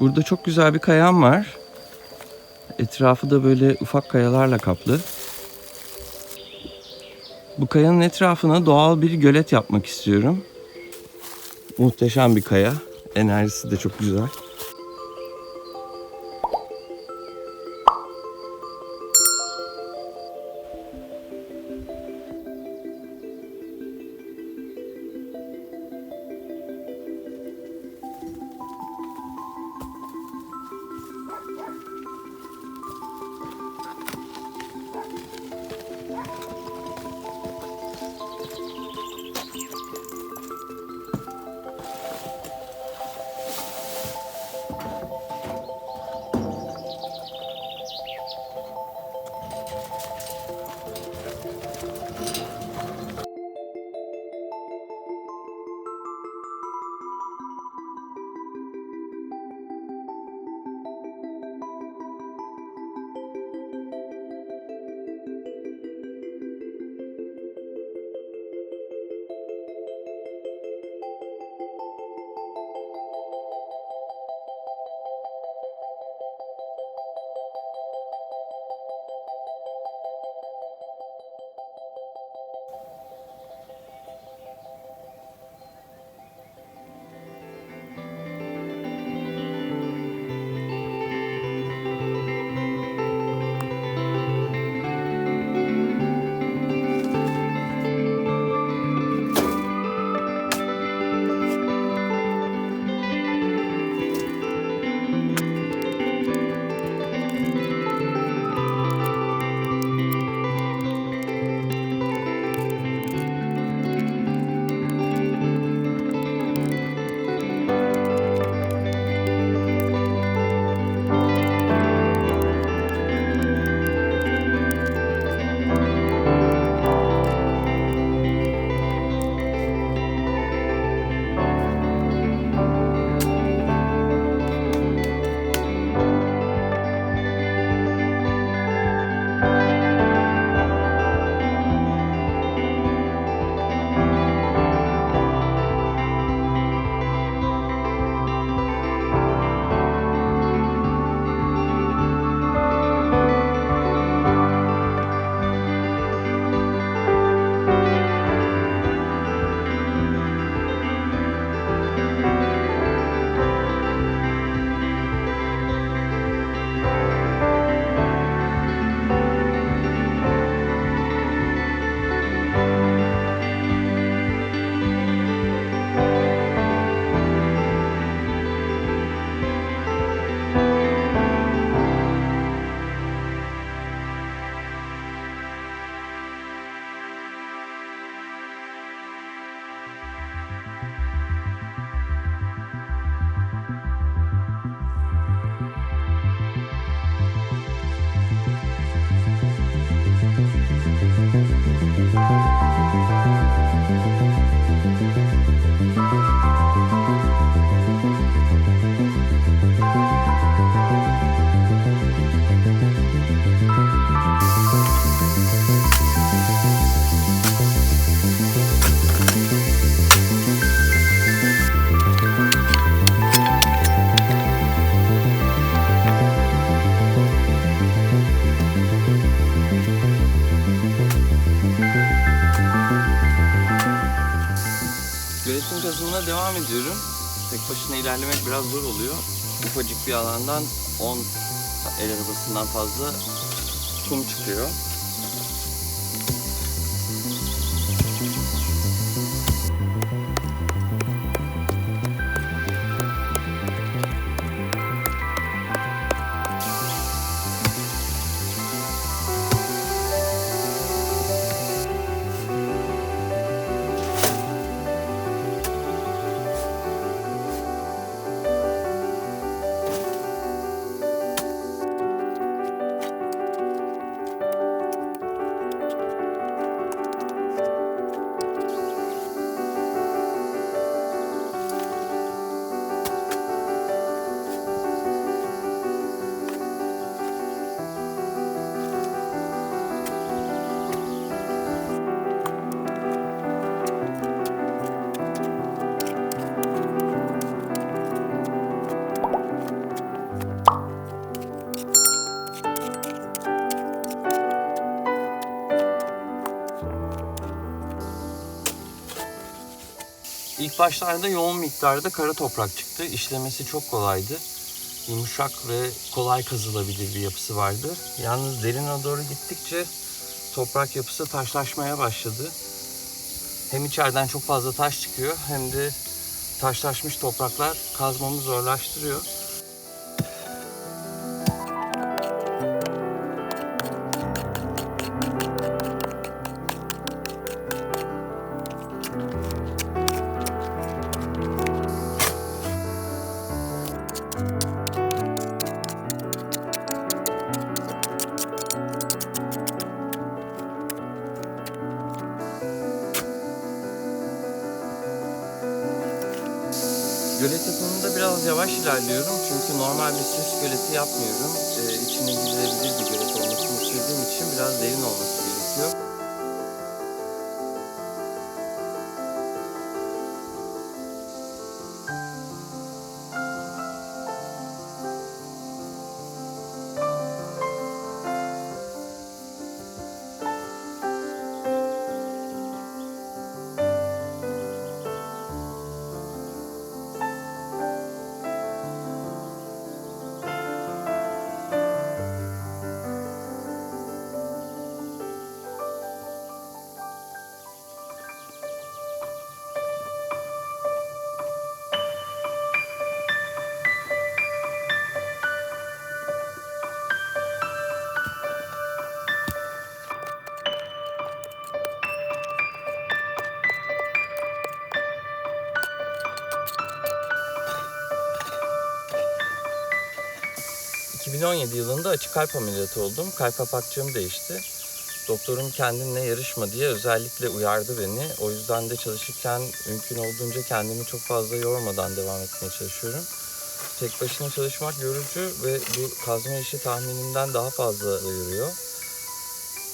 Burada çok güzel bir kayam var. Etrafı da böyle ufak kayalarla kaplı. Bu kayanın etrafına doğal bir gölet yapmak istiyorum. Muhteşem bir kaya. Enerjisi de çok güzel. İlerlemek biraz zor oluyor. Ufacık bir alandan 10 el arabasından fazla kum çıkıyor. Başlarda yoğun miktarda kara toprak çıktı. İşlemesi çok kolaydı. Yumuşak ve kolay kazılabilir bir yapısı vardı. Yalnız derine doğru gittikçe toprak yapısı taşlaşmaya başladı. Hem içeriden çok fazla taş çıkıyor hem de taşlaşmış topraklar kazmamı zorlaştırıyor. Gölet yapımında biraz yavaş ilerliyorum çünkü normal bir süs göleti yapmıyorum. Ee, içine girilebilir bir gölet olmasını istediğim için biraz derin olması gerekiyor. ...2017 yılında açık kalp ameliyatı oldum. Kalp kapakçığım değişti. Doktorum kendinle yarışma diye özellikle uyardı beni. O yüzden de çalışırken mümkün olduğunca kendimi çok fazla yormadan devam etmeye çalışıyorum. Tek başına çalışmak yorucu ve bu kazma işi tahminimden daha fazla yoruyor.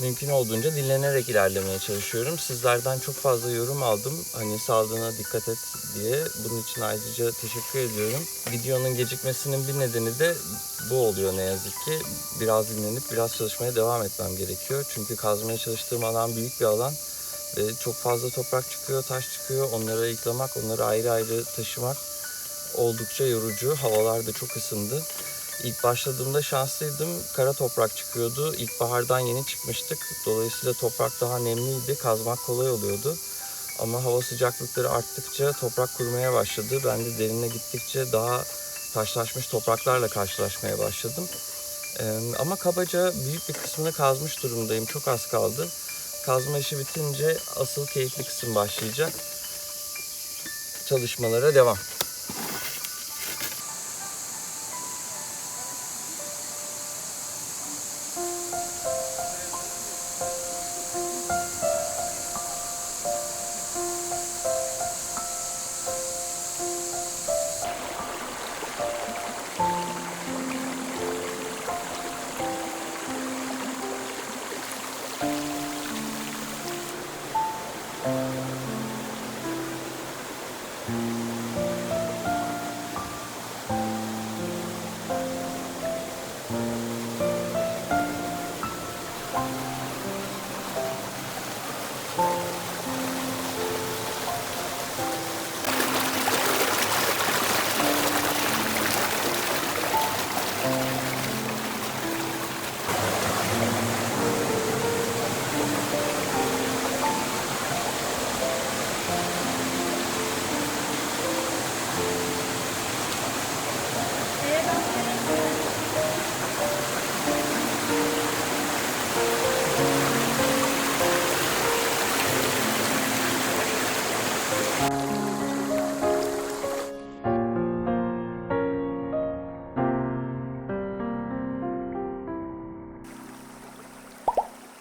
Mümkün olduğunca dinlenerek ilerlemeye çalışıyorum. Sizlerden çok fazla yorum aldım. Hani sağlığına dikkat et diye. Bunun için ayrıca teşekkür ediyorum. Videonun gecikmesinin bir nedeni de bu oluyor ne yazık ki. Biraz dinlenip biraz çalışmaya devam etmem gerekiyor. Çünkü kazmaya çalıştığım alan büyük bir alan. Ve çok fazla toprak çıkıyor, taş çıkıyor. Onları ayıklamak, onları ayrı ayrı taşımak oldukça yorucu. Havalar da çok ısındı. İlk başladığımda şanslıydım. Kara toprak çıkıyordu. İlkbahardan yeni çıkmıştık. Dolayısıyla toprak daha nemliydi. Kazmak kolay oluyordu. Ama hava sıcaklıkları arttıkça toprak kurumaya başladı. Ben de derine gittikçe daha taşlaşmış topraklarla karşılaşmaya başladım. Ama kabaca büyük bir kısmını kazmış durumdayım. Çok az kaldı. Kazma işi bitince asıl keyifli kısım başlayacak. Çalışmalara devam. Thank you.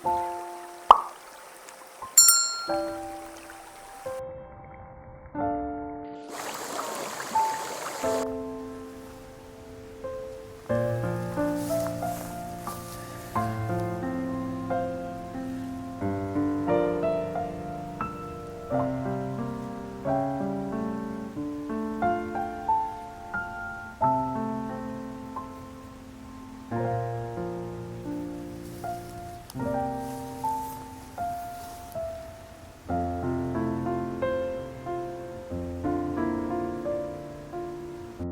Thank you.